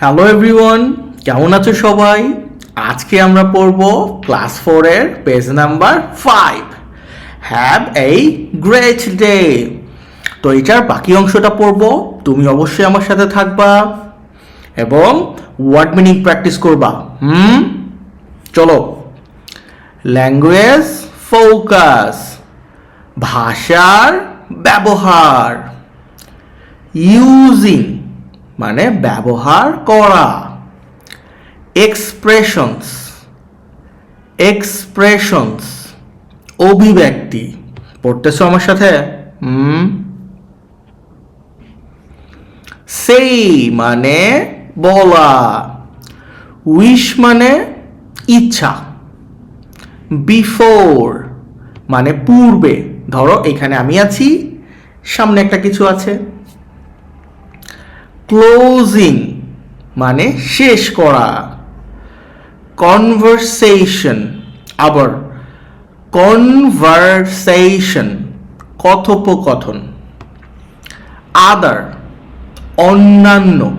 Hello everyone কেমন আছো সবাই? আজকে আমরা পড়ব ক্লাস ফোরের page number five have a great day তো এটার বাকি অংশটা পড়ব, তুমি অবশ্যই আমার সাথে থাকবা এবং ওয়ার্ড মিনিং প্র্যাকটিস করবা। হুম? চলো। ল্যাঙ্গুয়েজ ফোকাস ভাষার ব্যবহার। ইউজিং মানে ব্যবহার করা। এক্সপ্রেশনস এক্সপ্রেশনস অভিব্যক্তি। পড়তেছো আমার সাথে? সেই মানে বলা। উইশ মানে ইচ্ছা। বিফোর মানে পূর্বে। ধরো এখানে আমি আছি, সামনে একটা কিছু আছে। ক্লোজিং মানে শেষ করা। কনভারসেশন আবার কনভারসেশন কথোপকথন। আদার অন্যান্য।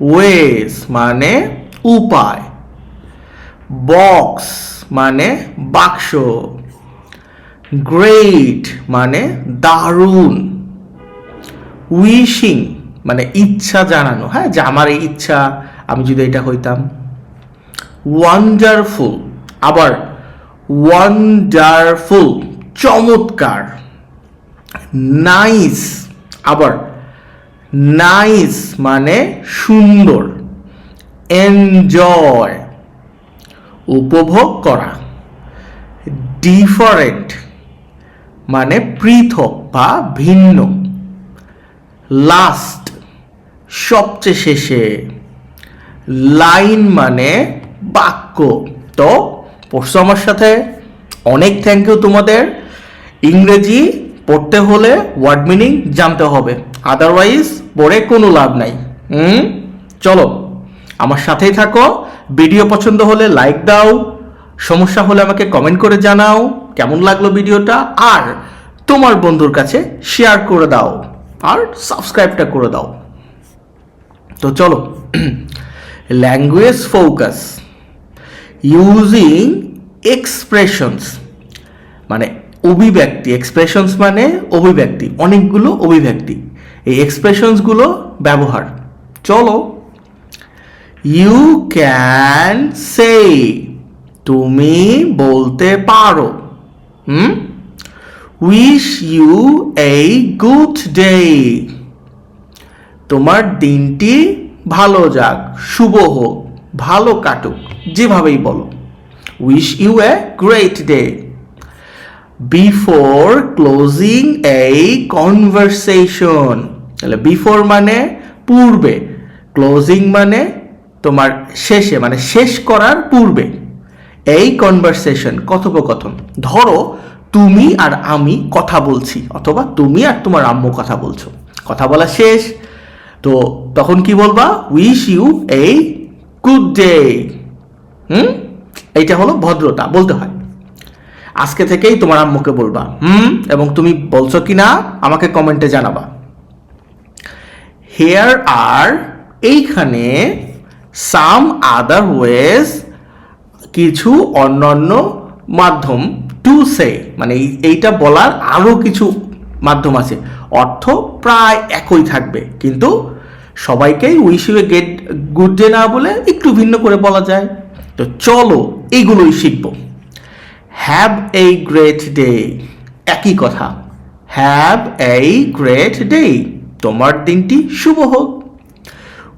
ওয়েজ মানে উপায়। বক্স মানে বাক্স। গ্রেট মানে দারুণ। উইশিং মানে ইচ্ছা জানানো। হ্যাঁ যে আমার এই ইচ্ছা, আমি যদি এটা হইতাম। ওয়ান্ডারফুল আবার ওয়ান্ডারফুল চমৎকার। নাইস আবার নাইস মানে সুন্দর। এনজয় উপভোগ করা। ডিফারেন্ট মানে পৃথক বা ভিন্ন। লাস্ট সবচেয়ে শেষে লাইন মানে বাক্য। তো পড়ছো আমার সাথে? অনেক থ্যাংক ইউ তোমাদের। ইংরেজি পড়তে হলে ওয়ার্ড মিনিং জানতে হবে। আদারওয়াইজ পড়ে কোনো লাভ নাই। হুম? চলো, আমার সাথেই থাকো। ভিডিও পছন্দ হলে লাইক দাও। সমস্যা হলে আমাকে কমেন্ট করে জানাও। কেমন লাগল ভিডিওটা? আর তোমার বন্ধুর কাছে শেয়ার করে দাও। আর সাবস্ক্রাইবটা করে দাও। তো চলো ল্যাঙ্গুয়েজ ফোকাস ইউজিং এক্সপ্রেশনস মানে অভিব্যক্তি এক্সপ্রেশনস মানে অভিব্যক্তি, অনেকগুলো অভিব্যক্তি, এই এক্সপ্রেশনসগুলো ব্যবহার। চলো ইউ ক্যান সে তুমি বলতে পারো, হুম? Wish you a good day তোমার দিনটি ভালো যাক, শুভ হোক, ভালো কাটুক, যেভাবেই বলো। Wish you a great day before closing এই কনভারসেশন তাহলে বিফোর মানে পূর্বে ক্লোজিং মানে তোমার শেষে মানে শেষ করার পূর্বে। এই কনভারসেশন কথোপকথন, ধরো তুমি আর আমি কথা বলছি, অথবা তুমি আর তোমার আম্মু কথা বলছো। কথা বলা শেষ তো তখন কি বলবা? Wish you a good day hmm? এইটা হলো ভদ্রতা, বলতে হয়। আজকে থেকেই তোমার আম্মুকে বলবা। হুম? এবং তুমি বলছো কি না আমাকে কমেন্টে জানাবা। হেয়ার আর এইখানে সাম আদার ওয়েজ কিছু অন্যান্য মাধ্যম টু সে মানে এইটা বলার আরও কিছু মাধ্যম আছে। অর্থ প্রায় একই থাকবে। কিন্তু সবাইকেই wish you get good day না বলে একটু ভিন্ন করে বলা যায়। তো চলো এইগুলোই শিখব। হ্যাভ এই গ্রেট ডে একই কথা। হ্যাভ এই গ্রেট ডে তোমার দিনটি শুভ হোক।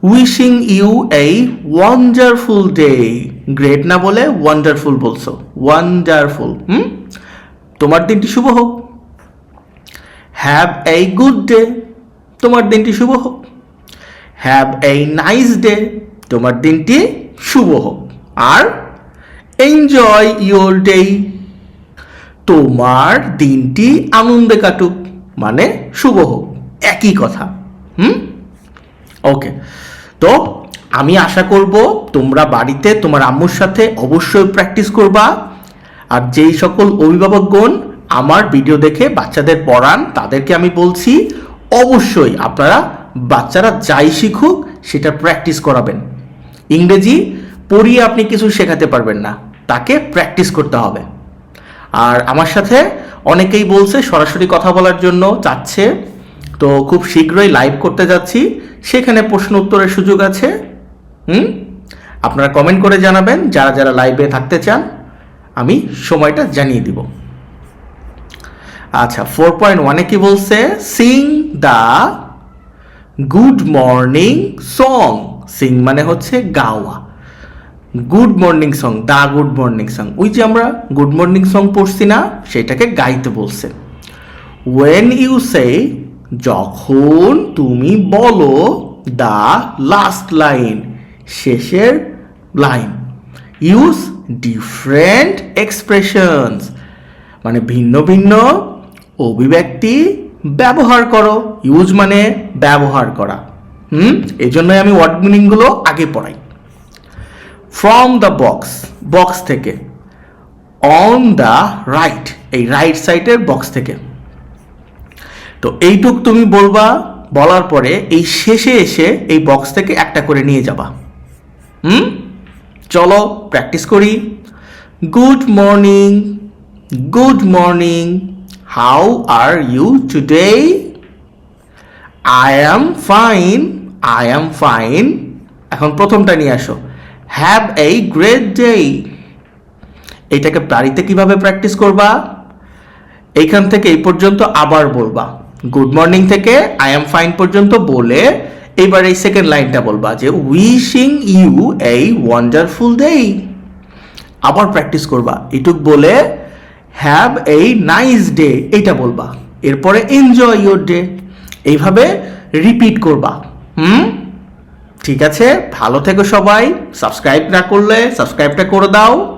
Wishing you a wonderful day great না বলে ওয়ান্ডারফুল বলছো। Wonderful hmm? তোমার দিনটি শুভ হোক। হ্যাভ এই গুড ডে তোমার দিনটি শুভ হোক। হ্যাভ এই নাইস ডে তোমার দিনটি শুভ হোক। আর এনজয় ইউর ডে তোমার দিনটি আনন্দে কাটুক মানে শুভ হোক। একই কথা। হুম? ওকে তো আমি আশা করব তোমরা বাড়িতে তোমার আম্মুর সাথে অবশ্যই প্র্যাকটিস করবা। আর যেই সকল অভিভাবকগণ আমার ভিডিও দেখে বাচ্চাদের পড়ান, তাদেরকে আমি বলছি, অবশ্যই আপনারা বাচ্চারা যাই শিখুক, সেটা প্র্যাকটিস করাবেন। ইংরেজি পড়িয়ে আপনি কিছু শেখাতে পারবেন না, তাকে প্র্যাকটিস করতে হবে। আর আমার সাথে অনেকেই বলছে, সরাসরি কথা বলার জন্য চাচ্ছে তো খুব শীঘ্রই লাইভ করতে যাচ্ছি, সেখানে প্রশ্ন উত্তরের সুযোগ আছে। হুম? আপনারা কমেন্ট করে জানাবেন, যারা যারা লাইভে থাকতে চান, আমি সময়টা জানিয়ে দিব। আচ্ছা ফোর পয়েন্ট ওয়ানে কি বলছে? Sing the good morning song sing মানে হচ্ছে গাওয়া। Good morning song the good morning song ওই যে আমরা গুড মর্নিং সং পড়ছি না, সেটাকে গাইতে বলছে। ওয়েন ইউ সে যখন তুমি বলো দা লাস্ট লাইন শেষের লাইন ইউজ ডিফারেন্ট এক্সপ্রেশনস মানে ভিন্ন ভিন্ন অভিব্যক্তি ব্যবহার করো। ইউজ মানে ব্যবহার করা। হুম? এই জন্যই আমি ওয়ার্ড মিনিংগুলো আগে পড়াই। ফ্রম দ্য বক্স বক্স থেকে। অন দ্য রাইট এই রাইট সাইডের বক্স থেকে। তো এইটুক তুমি বলবা, বলার পরে এই শেষে এসে এই বক্স থেকে একটা করে নিয়ে যাবা। হুম? চলো প্র্যাকটিস করি। Good morning good morning how are you today I am fine I am fine এখন প্রথমটা নিয়ে আসো। হ্যাভ এই গ্রেট ডে এইটাকে বাড়িতে কীভাবে প্র্যাকটিস করবা? এইখান থেকে এই পর্যন্ত আবার বলবা। গুড মর্নিং থেকে আই এম ফাইন পর্যন্ত বলে এবার এই সেকেন্ড লাইনটা বলবা যে wishing you a wonderful day আবার প্র্যাকটিস করবা। এটুক বলে হ্যাভ এই নাইস ডে এটা বলবা। এরপরে এনজয় ইয়োর ডে এইভাবে রিপিট করবা। হুম? ঠিক আছে? ভালো থেকো সবাই। সাবস্ক্রাইব না করলে সাবস্ক্রাইবটা করে দাও।